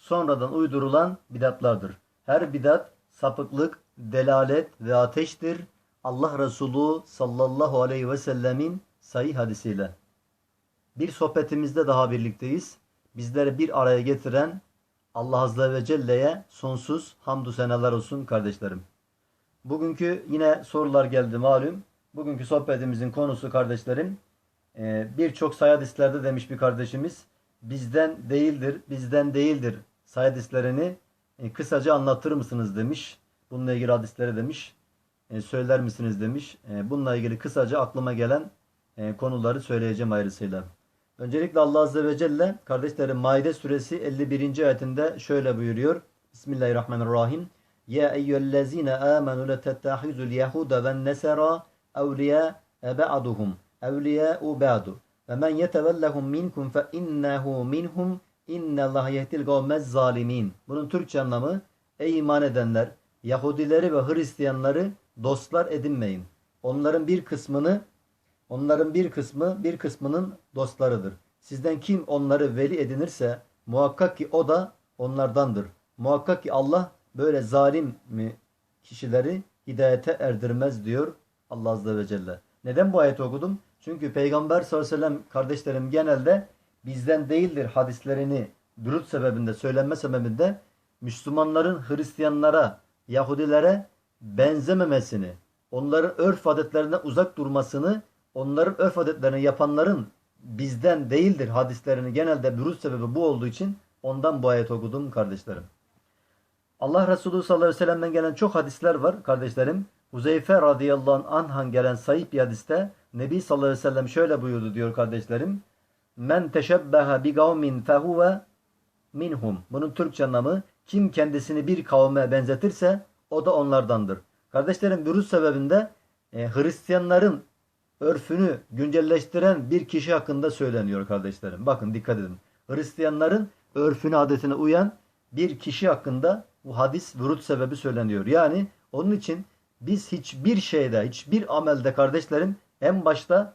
sonradan uydurulan bidatlardır. Her bidat sapıklık, delalet ve ateştir. Allah Resulü sallallahu aleyhi ve sellemin sahih hadisiyle. Bir sohbetimizde daha birlikteyiz. Bizleri bir araya getiren Allah Azze ve Celle'ye sonsuz hamdü senalar olsun kardeşlerim. Bugünkü yine sorular geldi malum. Bugünkü sohbetimizin konusu kardeşlerim e, birçok sayı hadislerde demiş bir kardeşimiz bizden değildir, bizden değildir sayı hadislerini e, kısaca anlatır mısınız demiş. Bununla ilgili hadisleri demiş. E, söyler misiniz demiş. E, bununla ilgili kısaca aklıma gelen e, konuları söyleyeceğim ayrısıyla. Öncelikle Allah Azze ve Celle kardeşlerim Maide suresi 51. ayetinde şöyle buyuruyor. Bismillahirrahmanirrahim. Ya eyyühellezine amenu letettahizul yehuda ve nesera evliya ba'duhum evliya'u ba'du. Ve men yetevellehum minkum fe innehu minhum innallah yehdil gavmez zalimin. Bunun Türkçe anlamı ey iman edenler Yahudileri ve Hristiyanları dostlar edinmeyin. Onların bir kısmını onların bir kısmı bir kısmının dostlarıdır. Sizden kim onları veli edinirse muhakkak ki o da onlardandır. Muhakkak ki Allah böyle zalim mi kişileri hidayete erdirmez diyor Allah Azze ve Celle. Neden bu ayeti okudum? Çünkü Peygamber sallallahu aleyhi ve sellem kardeşlerim genelde bizden değildir hadislerini dürüst sebebinde, söylenme sebebinde Müslümanların Hristiyanlara, Yahudilere benzememesini, onların örf adetlerinden uzak durmasını, onların örf adetlerini yapanların bizden değildir hadislerini genelde dürüst sebebi bu olduğu için ondan bu ayet okudum kardeşlerim. Allah Resulü sallallahu aleyhi ve sellem'den gelen çok hadisler var kardeşlerim. Huzeyfe radıyallahu anh'an gelen sahih bir hadiste Nebi sallallahu aleyhi ve sellem şöyle buyurdu diyor kardeşlerim. Men teşebbeha bi kavmin fehuve minhum. Bunun Türkçe anlamı kim kendisini bir kavme benzetirse o da onlardandır. Kardeşlerim virüs sebebinde e, Hristiyanların örfünü güncelleştiren bir kişi hakkında söyleniyor kardeşlerim. Bakın dikkat edin. Hristiyanların örfüne adetine uyan bir kişi hakkında bu hadis vürut sebebi söyleniyor. Yani onun için biz hiçbir şeyde, hiçbir amelde kardeşlerim en başta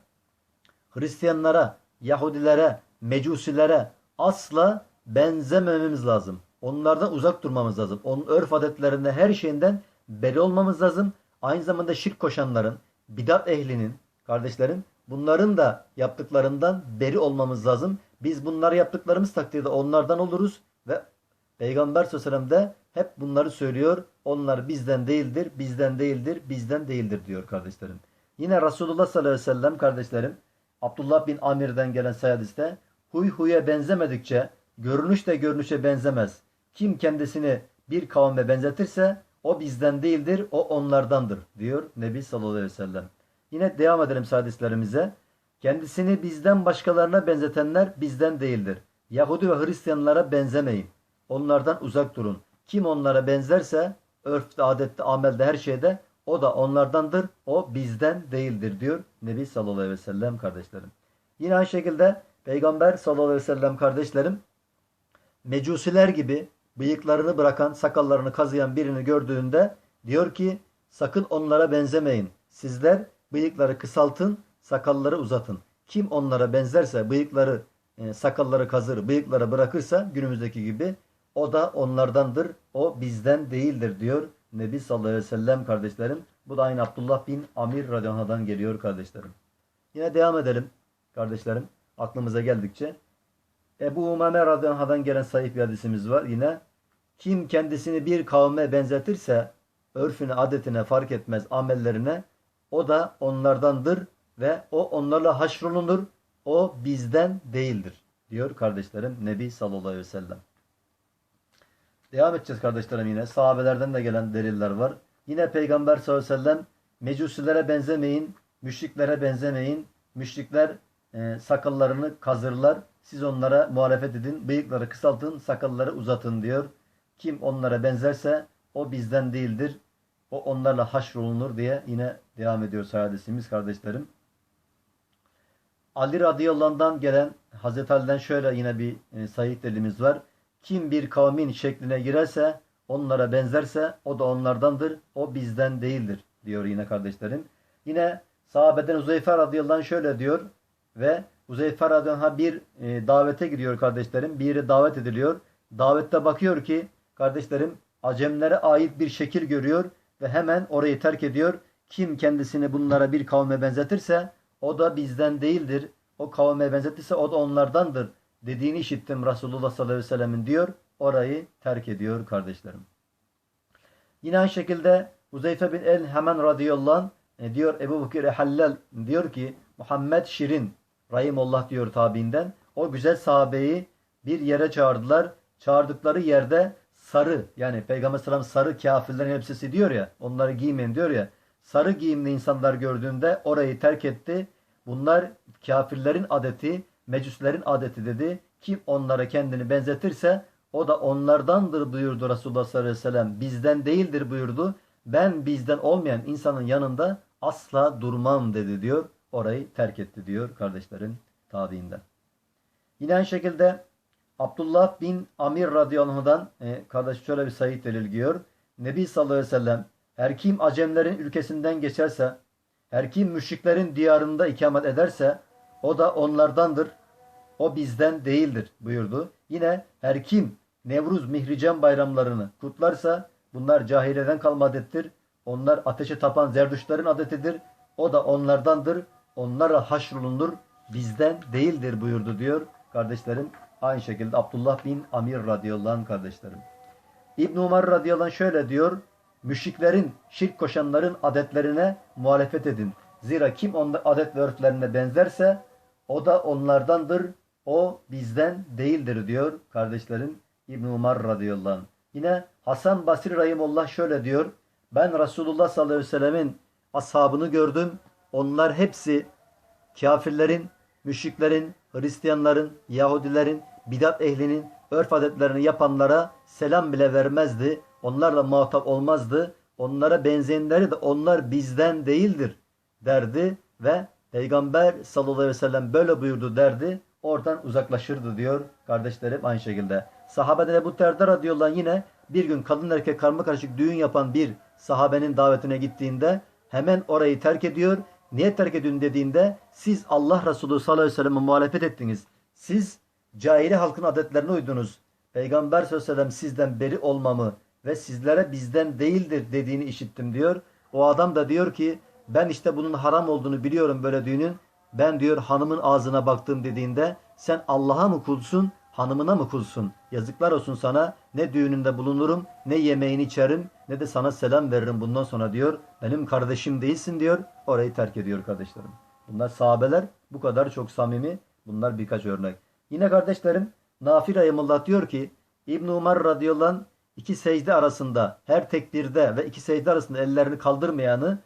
Hristiyanlara, Yahudilere, Mecusilere asla benzemememiz lazım. Onlardan uzak durmamız lazım. Onun örf adetlerinde her şeyinden beri olmamız lazım. Aynı zamanda şirk koşanların, bidat ehlinin, kardeşlerim bunların da yaptıklarından beri olmamız lazım. Biz bunları yaptıklarımız takdirde onlardan oluruz ve Peygamber sallallahu hep bunları söylüyor. Onlar bizden değildir, bizden değildir, bizden değildir diyor kardeşlerim. Yine Resulullah sallallahu aleyhi ve sellem kardeşlerim Abdullah bin Amir'den gelen sayadiste huy huya benzemedikçe görünüş de görünüşe benzemez. Kim kendisini bir kavme benzetirse o bizden değildir, o onlardandır diyor Nebi sallallahu aleyhi ve sellem. Yine devam edelim hadislerimize. Kendisini bizden başkalarına benzetenler bizden değildir. Yahudi ve Hristiyanlara benzemeyin. Onlardan uzak durun. Kim onlara benzerse örfte, adette, amelde, her şeyde o da onlardandır. O bizden değildir diyor Nebi sallallahu aleyhi ve sellem kardeşlerim. Yine aynı şekilde Peygamber sallallahu aleyhi ve sellem kardeşlerim mecusiler gibi bıyıklarını bırakan, sakallarını kazıyan birini gördüğünde diyor ki sakın onlara benzemeyin. Sizler bıyıkları kısaltın, sakalları uzatın. Kim onlara benzerse bıyıkları, e, sakalları kazır, bıyıkları bırakırsa günümüzdeki gibi o da onlardandır. O bizden değildir diyor Nebi sallallahu aleyhi ve sellem kardeşlerim. Bu da aynı Abdullah bin Amir radıyallahu geliyor kardeşlerim. Yine devam edelim kardeşlerim. Aklımıza geldikçe. Ebu Umame radıyallahu gelen sahih bir hadisimiz var. Yine kim kendisini bir kavme benzetirse örfüne, adetine fark etmez amellerine o da onlardandır ve o onlarla haşrolunur. O bizden değildir diyor kardeşlerim Nebi sallallahu aleyhi ve sellem. Devam edeceğiz kardeşlerim yine. Sahabelerden de gelen deliller var. Yine Peygamber sallallahu aleyhi ve sellem mecusilere benzemeyin, müşriklere benzemeyin. Müşrikler e, sakallarını kazırlar. Siz onlara muhalefet edin. Bıyıkları kısaltın, sakalları uzatın diyor Kim onlara benzerse o bizden değildir. O onlarla haşrolunur diye yine devam ediyor hadisimiz kardeşlerim. Ali radıyallahu gelen Hazreti Ali'den şöyle yine bir e, sahih delimiz var. Kim bir kavmin şekline girerse onlara benzerse o da onlardandır. O bizden değildir diyor yine kardeşlerim. Yine sahabeden Uzeyfer radıyallahu anh şöyle diyor ve Uzeyfer radıyallahu anh bir e, davete gidiyor kardeşlerim. Bir yere davet ediliyor. Davette bakıyor ki kardeşlerim Acemlere ait bir şekil görüyor ve hemen orayı terk ediyor. Kim kendisini bunlara bir kavme benzetirse o da bizden değildir. O kavme benzetirse o da onlardandır dediğini işittim Resulullah sallallahu aleyhi ve sellemin diyor. Orayı terk ediyor kardeşlerim. Yine aynı şekilde Uzeyfe bin El Hemen radıyallahu anh e, diyor Ebu Bakır Hallal diyor ki Muhammed Şirin Rahimullah diyor tabiinden o güzel sahabeyi bir yere çağırdılar. Çağırdıkları yerde sarı yani Peygamber sallam sarı kafirlerin elbisesi diyor ya onları giymeyin diyor ya sarı giyimli insanlar gördüğünde orayı terk etti. Bunlar kafirlerin adeti, mecuslerin adeti dedi. Kim onlara kendini benzetirse o da onlardandır buyurdu Resulullah sallallahu aleyhi ve sellem. Bizden değildir buyurdu. Ben bizden olmayan insanın yanında asla durmam dedi diyor. Orayı terk etti diyor kardeşlerin tabiinden. Yine aynı şekilde Abdullah bin Amir radıyallahu e, kardeş şöyle bir sayı delil diyor. Nebi sallallahu aleyhi ve sellem her kim Acemlerin ülkesinden geçerse her kim müşriklerin diyarında ikamet ederse o da onlardandır. O bizden değildir buyurdu. Yine her kim Nevruz, Mihrican bayramlarını kutlarsa bunlar cahileden kalma adettir. Onlar ateşe tapan zerdüşlerin adetidir. O da onlardandır. Onlara haşrolunur. Bizden değildir buyurdu diyor kardeşlerim. Aynı şekilde Abdullah bin Amir radıyallahu anh kardeşlerim. İbn Umar radıyallahu anh şöyle diyor. Müşriklerin, şirk koşanların adetlerine muhalefet edin. Zira kim onlar adet ve örflerine benzerse o da onlardandır. O bizden değildir diyor kardeşlerim İbn Umar radıyallahu anh. Yine Hasan Basri rahimullah şöyle diyor. Ben Resulullah sallallahu aleyhi ve sellemin ashabını gördüm. Onlar hepsi kafirlerin, müşriklerin, Hristiyanların, Yahudilerin, bidat ehlinin örf adetlerini yapanlara selam bile vermezdi. Onlarla muhatap olmazdı. Onlara benzeyenleri de onlar bizden değildir derdi ve Peygamber sallallahu aleyhi ve sellem böyle buyurdu derdi. Oradan uzaklaşırdı diyor kardeşlerim aynı şekilde. Sahabeden Ebu Terda radıyallahu anh yine bir gün kadın erkek karma karışık düğün yapan bir sahabenin davetine gittiğinde hemen orayı terk ediyor. Niye terk ediyorsun dediğinde siz Allah Resulü sallallahu aleyhi ve sellem'e muhalefet ettiniz. Siz cahili halkın adetlerine uydunuz. Peygamber sallallahu aleyhi ve sellem sizden beri olmamı ve sizlere bizden değildir dediğini işittim diyor. O adam da diyor ki ben işte bunun haram olduğunu biliyorum böyle düğünün. Ben diyor hanımın ağzına baktım dediğinde sen Allah'a mı kulsun hanımına mı kulsun? Yazıklar olsun sana ne düğününde bulunurum ne yemeğini içerim ne de sana selam veririm bundan sonra diyor. Benim kardeşim değilsin diyor. Orayı terk ediyor kardeşlerim. Bunlar sahabeler bu kadar çok samimi. Bunlar birkaç örnek. Yine kardeşlerim Nafi Rahimullah diyor ki İbn Umar radıyallahu anh iki secde arasında her tekbirde ve iki secde arasında ellerini kaldırmayanı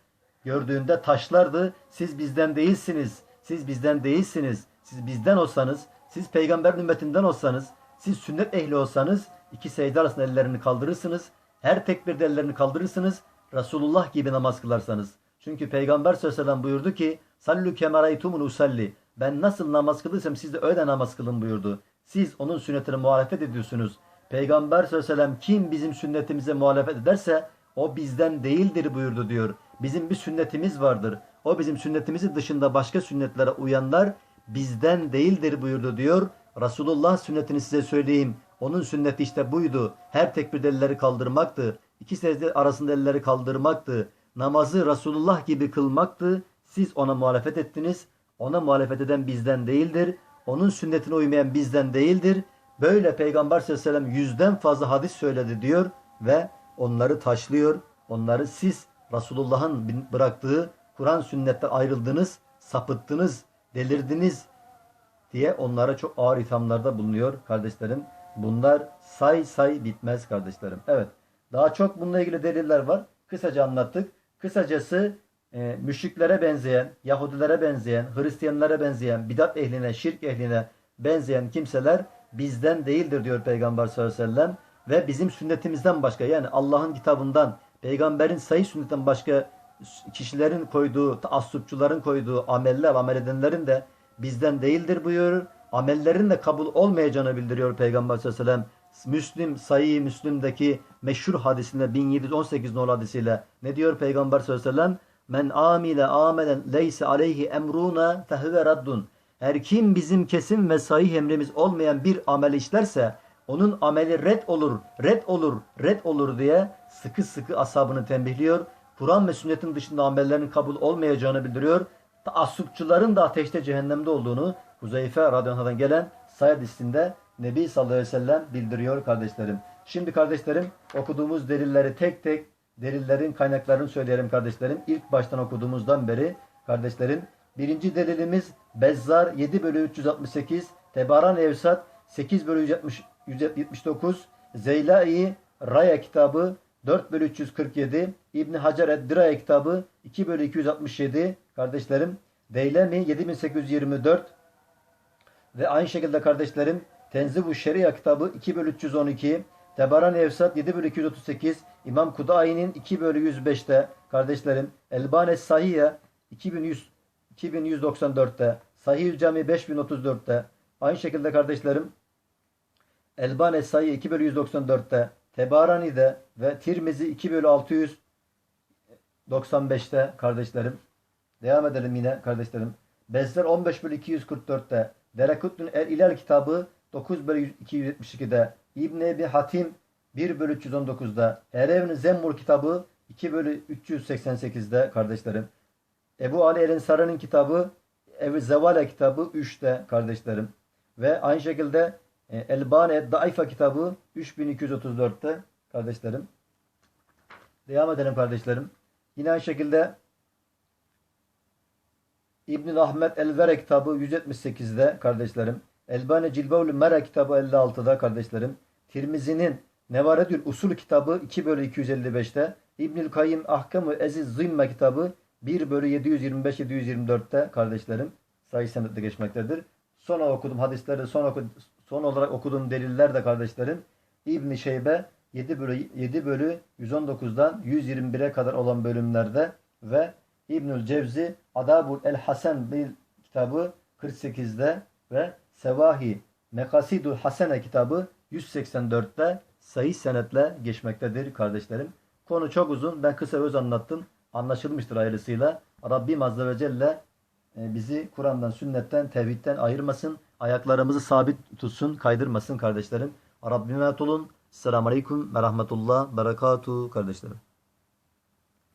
gördüğünde taşlardı. Siz bizden değilsiniz. Siz bizden değilsiniz. Siz bizden olsanız, siz peygamber ümmetinden olsanız, siz sünnet ehli olsanız iki secde arasında ellerini kaldırırsınız. Her tekbirde ellerini kaldırırsınız. Resulullah gibi namaz kılarsanız. Çünkü peygamber sallallahu buyurdu ki Sallu kemeraytumun usalli. Ben nasıl namaz kılırsam siz de öyle namaz kılın buyurdu. Siz onun sünnetine muhalefet ediyorsunuz. Peygamber sallallahu kim bizim sünnetimize muhalefet ederse o bizden değildir buyurdu diyor. Bizim bir sünnetimiz vardır. O bizim sünnetimizin dışında başka sünnetlere uyanlar bizden değildir buyurdu diyor. Resulullah sünnetini size söyleyeyim. Onun sünneti işte buydu. Her tekbirde elleri kaldırmaktı. İki secde arasında elleri kaldırmaktı. Namazı Resulullah gibi kılmaktı. Siz ona muhalefet ettiniz. Ona muhalefet eden bizden değildir. Onun sünnetine uymayan bizden değildir. Böyle Peygamber sallallahu aleyhi ve sellem yüzden fazla hadis söyledi diyor ve onları taşlıyor. Onları siz Resulullah'ın bıraktığı Kur'an sünnetten ayrıldınız, sapıttınız, delirdiniz diye onlara çok ağır ithamlarda bulunuyor kardeşlerim. Bunlar say say bitmez kardeşlerim. Evet. Daha çok bununla ilgili deliller var. Kısaca anlattık. Kısacası e, müşriklere benzeyen, Yahudilere benzeyen, Hristiyanlara benzeyen, bidat ehline, şirk ehline benzeyen kimseler bizden değildir diyor Peygamber sallallahu aleyhi ve sellem. Ve bizim sünnetimizden başka yani Allah'ın kitabından, peygamberin sahih sünnetten başka kişilerin koyduğu, taassupçuların koyduğu ameller, amel edenlerin de bizden değildir buyuruyor. Amellerin de kabul olmayacağını bildiriyor Peygamber sallallahu aleyhi ve sellem. Müslim, Sahih Müslim'deki meşhur hadisinde 1718 nol hadisiyle ne diyor Peygamber sallallahu aleyhi ve sellem? Men amile amelen leyse aleyhi emruna fehve raddun. Her kim bizim kesin ve sahih emrimiz olmayan bir amel işlerse onun ameli red olur, red olur, red olur diye sıkı sıkı asabını tembihliyor. Kur'an ve sünnetin dışında amellerin kabul olmayacağını bildiriyor. Taassupçuların da ateşte cehennemde olduğunu Huzeyfe radıyallahu gelen sayı listinde Nebi sallallahu aleyhi ve sellem bildiriyor kardeşlerim. Şimdi kardeşlerim okuduğumuz delilleri tek tek delillerin kaynaklarını söyleyelim kardeşlerim. İlk baştan okuduğumuzdan beri kardeşlerim. Birinci delilimiz Bezzar 7 bölü 368, Tebaran Evsat 8 bölü 170, 179, Zeylai Raya kitabı 4 bölü 347, İbni Hacer Eddiraya kitabı 2 bölü 267 kardeşlerim. Deylemi 7824 ve aynı şekilde kardeşlerim Tenzibu Şeria kitabı 2 bölü 312, Tebaran Evsat 7 bölü 238, İmam Kudayi'nin 2 bölü 105'te kardeşlerim, Elbane Sahiye 2100 2194'te, Sahih Cami 5034'te, aynı şekilde kardeşlerim Elbane Sahiye 2 bölü 194'te, Tebarani'de ve Tirmizi 2 bölü 695'te kardeşlerim. Devam edelim yine kardeşlerim. Bezler 15 bölü 244'te, Derekutnun El İlal kitabı 9 bölü 272'de, İbn Ebi Hatim 1 bölü 319'da, Erevn Zemmur kitabı 2 bölü 388'de kardeşlerim. Ebu Ali el-Ensari'nin kitabı Ev Zevale kitabı 3'te kardeşlerim. Ve aynı şekilde Elbane Daifa kitabı 3234'te kardeşlerim. Devam edelim kardeşlerim. Yine aynı şekilde İbn Ahmet El-Vere kitabı 178'de kardeşlerim. Elbane Cilbevlü Mere kitabı 56'da kardeşlerim. Tirmizi'nin Nevaredül Usul kitabı 2 bölü 255'te. İbnül Kayyim Ahkamı Eziz Zimme kitabı 1 bölü 725-724'te kardeşlerim sayı senetle geçmektedir. Sonra okudum hadislerde son, oku, son olarak okuduğum deliller de kardeşlerim İbn Şeybe 7 bölü, 7 bölü 119'dan 121'e kadar olan bölümlerde ve İbnül Cevzi Adabul El Hasan bir kitabı 48'de ve Sevahi Mekasidul Hasene kitabı 184'te sayı senetle geçmektedir kardeşlerim. Konu çok uzun. Ben kısa öz anlattım. Anlaşılmıştır ayrısıyla. Rabbim Azze ve Celle e, bizi Kur'an'dan, sünnetten, tevhidden ayırmasın. Ayaklarımızı sabit tutsun, kaydırmasın kardeşlerim. Rabbime emanet olun. Selamun Aleyküm ve Rahmetullah, Berekatuhu kardeşlerim.